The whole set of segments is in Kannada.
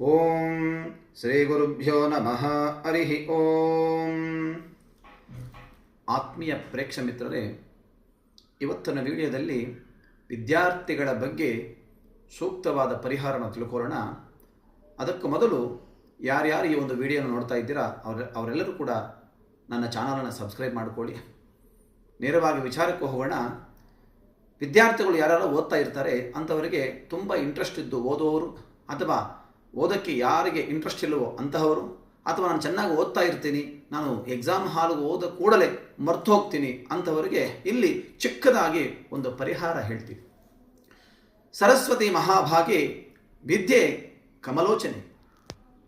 ಓಂ ಶ್ರೀ ಗುರುಭ್ಯೋ ನಮಃ, ಹರಿಹಿ ಓಂ. ಆತ್ಮೀಯ ಪ್ರೇಕ್ಷ ಮಿತ್ರರೇ, ಇವತ್ತಿನ ವಿಡಿಯೋದಲ್ಲಿ ವಿದ್ಯಾರ್ಥಿಗಳ ಬಗ್ಗೆ ಸೂಕ್ತವಾದ ಪರಿಹಾರವನ್ನು ತಿಳ್ಕೊಳ್ಳೋಣ. ಅದಕ್ಕೂ ಮೊದಲು ಯಾರ್ಯಾರು ಈ ಒಂದು ವಿಡಿಯೋನ ನೋಡ್ತಾ ಇದ್ದೀರಾ, ಅವ್ರ, ಅವರೆಲ್ಲರೂ ಕೂಡ ನನ್ನ ಚಾನಲನ್ನು ಸಬ್ಸ್ಕ್ರೈಬ್ ಮಾಡಿಕೊಳ್ಳಿ. ನೇರವಾಗಿ ವಿಚಾರಕ್ಕೆ ಹೋಗೋಣ. ವಿದ್ಯಾರ್ಥಿಗಳು ಯಾರ್ಯಾರು ಓದ್ತಾ ಇರ್ತಾರೆ, ಅಂಥವರಿಗೆ ತುಂಬ ಇಂಟ್ರೆಸ್ಟ್ ಇದ್ದು ಓದೋರು ಅಥವಾ ಓದೋಕ್ಕೆ ಯಾರಿಗೆ ಇಂಟ್ರೆಸ್ಟ್ ಇಲ್ಲವೋ ಅಂತಹವರು, ಅಥವಾ ನಾನು ಚೆನ್ನಾಗಿ ಓದ್ತಾ ಇರ್ತೀನಿ, ನಾನು ಎಕ್ಸಾಮ್ ಹಾಲ್ಗೆ ಓದ ಕೂಡಲೇ ಮರ್ತು ಹೋಗ್ತೀನಿ ಅಂಥವರಿಗೆ ಇಲ್ಲಿ ಚಿಕ್ಕದಾಗಿ ಒಂದು ಪರಿಹಾರ ಹೇಳ್ತೀವಿ. ಸರಸ್ವತಿ ಮಹಾಭಾಗಿ ವಿದ್ಯೆ ಕಮಲೋಚನೆ.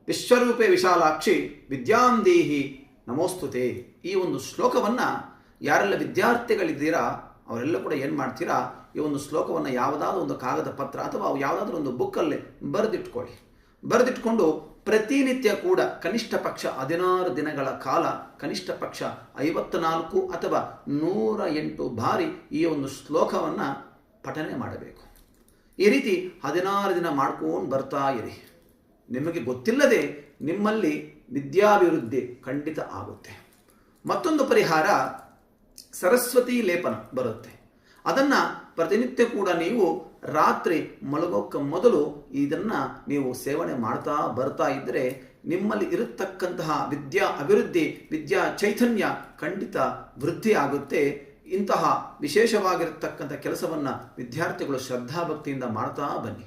ವಿಶ್ವರೂಪೆ ವಿಶಾಲಾಕ್ಷಿ ವಿದ್ಯಾಂದೇಹಿ ನಮೋಸ್ತುತೆ. ಈ ಒಂದು ಶ್ಲೋಕವನ್ನು ಯಾರೆಲ್ಲ ವಿದ್ಯಾರ್ಥಿಗಳಿದ್ದೀರಾ, ಅವರೆಲ್ಲ ಕೂಡ ಏನು ಮಾಡ್ತೀರಾ, ಈ ಒಂದು ಶ್ಲೋಕವನ್ನು ಯಾವುದಾದ್ರೂ ಒಂದು ಕಾಗದ ಪತ್ರ ಅಥವಾ ಯಾವುದಾದ್ರೂ ಒಂದು ಬುಕ್ಕಲ್ಲಿ ಬರೆದಿಟ್ಕೊಳ್ಳಿ. ಬರೆದಿಟ್ಕೊಂಡು ಪ್ರತಿನಿತ್ಯ ಕೂಡ ಕನಿಷ್ಠ ಪಕ್ಷ ಹದಿನಾರು ದಿನಗಳ ಕಾಲ ಕನಿಷ್ಠ ಪಕ್ಷ ಐವತ್ನಾಲ್ಕು ಅಥವಾ ನೂರ ಎಂಟು ಬಾರಿ ಈ ಒಂದು ಶ್ಲೋಕವನ್ನು ಪಠನೆ ಮಾಡಬೇಕು. ಈ ರೀತಿ ಹದಿನಾರು ದಿನ ಮಾಡ್ಕೊಂಡು ಬರ್ತಾ ಇರಿ. ನಿಮಗೆ ಗೊತ್ತಿಲ್ಲದೆ ನಿಮ್ಮಲ್ಲಿ ವಿದ್ಯಾಭಿವೃದ್ಧಿ ಖಂಡಿತ ಆಗುತ್ತೆ. ಮತ್ತೊಂದು ಪರಿಹಾರ ಸರಸ್ವತಿ ಲೇಪನ ಬರುತ್ತೆ. ಅದನ್ನು ಪ್ರತಿನಿತ್ಯ ಕೂಡ ನೀವು ರಾತ್ರಿ ಮಲಗೋಕ್ಕೆ ಮೊದಲು ಇದನ್ನು ನೀವು ಸೇವನೆ ಮಾಡ್ತಾ ಬರ್ತಾ ಇದ್ದರೆ ನಿಮ್ಮಲ್ಲಿ ಇರತಕ್ಕಂತಹ ವಿದ್ಯಾ ಅಭಿವೃದ್ಧಿ, ವಿದ್ಯಾ ಚೈತನ್ಯ ಖಂಡಿತ ವೃದ್ಧಿ ಆಗುತ್ತೆ. ಇಂತಹ ವಿಶೇಷವಾಗಿರತಕ್ಕಂಥ ಕೆಲಸವನ್ನು ವಿದ್ಯಾರ್ಥಿಗಳು ಶ್ರದ್ಧಾಭಕ್ತಿಯಿಂದ ಮಾಡ್ತಾ ಬನ್ನಿ.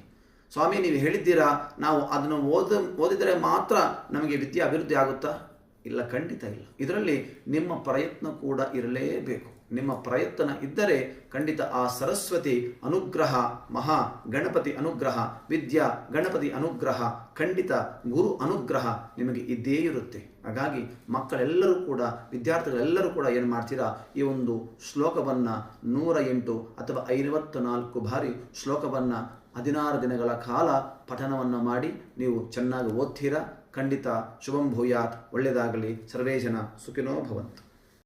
ಸ್ವಾಮಿ, ನೀವು ಹೇಳಿದ್ದೀರಾ, ನಾವು ಅದನ್ನು ಓದ, ಓದಿದರೆ ಮಾತ್ರ ನಮಗೆ ವಿದ್ಯಾ ಅಭಿವೃದ್ಧಿ ಆಗುತ್ತಾ? ಇಲ್ಲ, ಖಂಡಿತ ಇಲ್ಲ. ಇದರಲ್ಲಿ ನಿಮ್ಮ ಪ್ರಯತ್ನ ಕೂಡ ಇರಲೇಬೇಕು. ನಿಮ್ಮ ಪ್ರಯತ್ನ ಇದ್ದರೆ ಖಂಡಿತ ಆ ಸರಸ್ವತಿ ಅನುಗ್ರಹ, ಮಹಾ ಗಣಪತಿ ಅನುಗ್ರಹ, ವಿದ್ಯಾ ಗಣಪತಿ ಅನುಗ್ರಹ, ಖಂಡಿತ ಗುರು ಅನುಗ್ರಹ ನಿಮಗೆ ಇದ್ದೇ ಇರುತ್ತೆ. ಹಾಗಾಗಿ ಮಕ್ಕಳೆಲ್ಲರೂ ಕೂಡ, ವಿದ್ಯಾರ್ಥಿಗಳೆಲ್ಲರೂ ಕೂಡ ಏನು ಮಾಡ್ತೀರಾ, ಈ ಒಂದು ಶ್ಲೋಕವನ್ನು ನೂರ ಎಂಟು ಅಥವಾ ಐವತ್ತು ನಾಲ್ಕು ಬಾರಿ ಶ್ಲೋಕವನ್ನು ಹದಿನಾರು ದಿನಗಳ ಕಾಲ ಪಠನವನ್ನು ಮಾಡಿ ನೀವು ಚೆನ್ನಾಗಿ ಓದ್ತೀರಾ, ಖಂಡಿತ ಶುಭಂ ಭೂಯಾತ್ ಒಳ್ಳೆಯದಾಗಲಿ ಸರ್ವೇ ಜನ ಸುಖಿನೋ ಭವಂತು.